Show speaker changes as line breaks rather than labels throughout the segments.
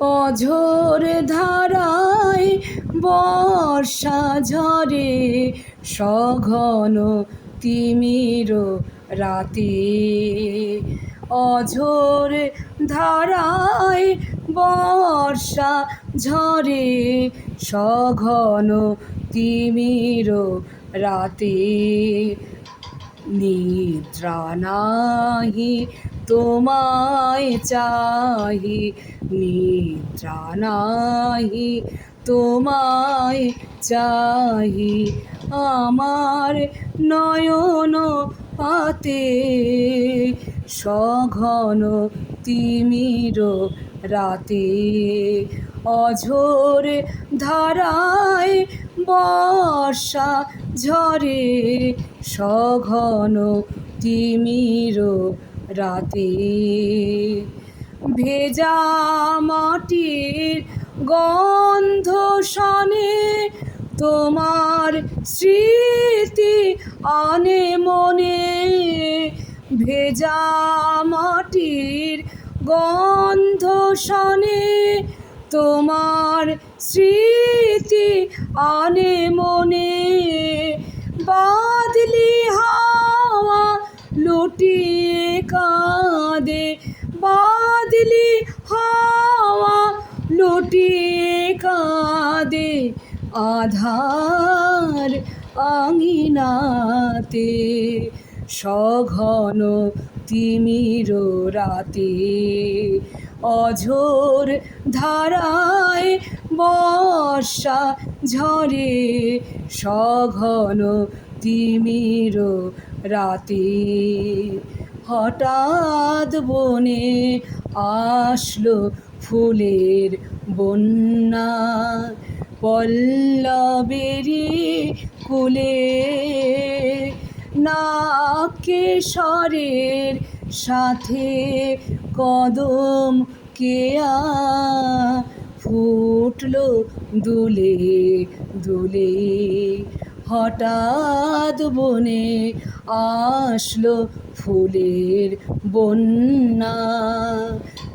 অঝোর ধারায় বর্ষা ঝরে, সঘন তিমির রাতে। অঝোর ধারায় বর্ষা ঝরে, সঘন তিমির রাতে। নিদ্রা নাহি তোমায় চাহি নিদ্রা নাহি, তোমায় চাহি আমার নয়ন পাতে সঘন তিমির রাতে অঝোর ধারায় বর্ষা ঝরে সঘন তিমির রাতে। ভেজা মাটির গন্ধ শনে, তোমার স্মৃতি আনে মনে। ভেজা মাটির গন্ধ শনে, তোমার স্মৃতি আনে মনে। বাদলি কাঁদে আধার আঙিনাতে সঘন তিমির রাতে। অঝোর ধারায় বর্ষা ঝরে সঘন তিমির রাতে। হঠাৎ বনে আসলো ফুলের বন্যা। পল্লবেরি কুলে নাকেশ্বরের সাথে কদম কেয়া। ফুটলো দুলে দুলে হঠাৎ বনে আসলো ফুলের বন্যা।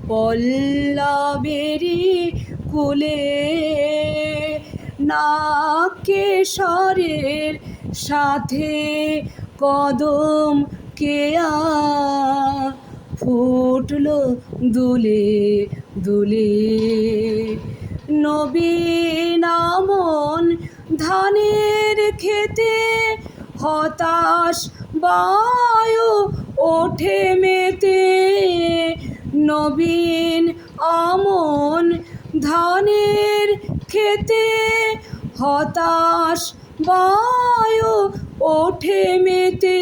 পল্লবেরি কুলে নাকেশ্বরের সাথে কদম কেয়া। ফুটলো দুলে দুলে নবীন আমন ধানের খেতে হতাশ বায়ু ওঠে মেতে। নবীন আমন ধানের খেতে হতাশ বায়ু ওঠে মেতে।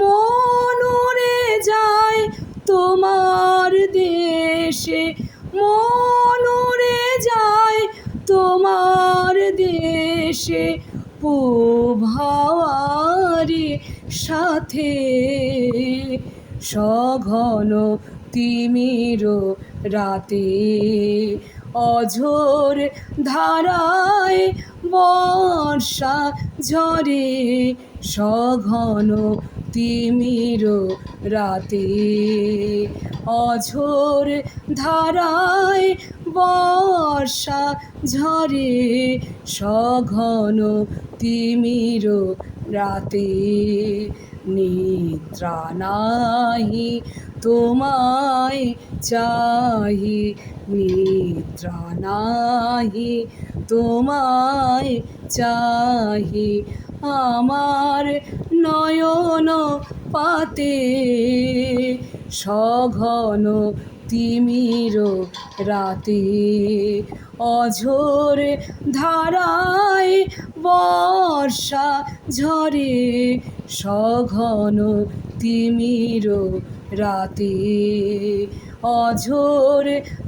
মনুরে যায় তোমার দেশে প্রভাওয়ারি সাথে সঘন তিমির রাতে অঝোর ধারায় বর্ষা ঝরে সঘন তিমির রাতে অঝোর ধারায় বর্ষা ঝরে সঘন তিমির রাতে নিদ্রা নাহি, তোমায় চাহি নিদ্রা নাহি, তোমায় চাহি আমার নয়ন পাতে সঘন তিমির রাতে অঝোর ধারায় বর্ষা ঝরে সঘন তিমির রাতে অঝোর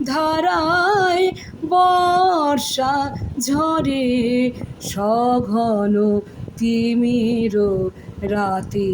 ধারায় বর্ষা ঝরে সঘন তিমির রাতে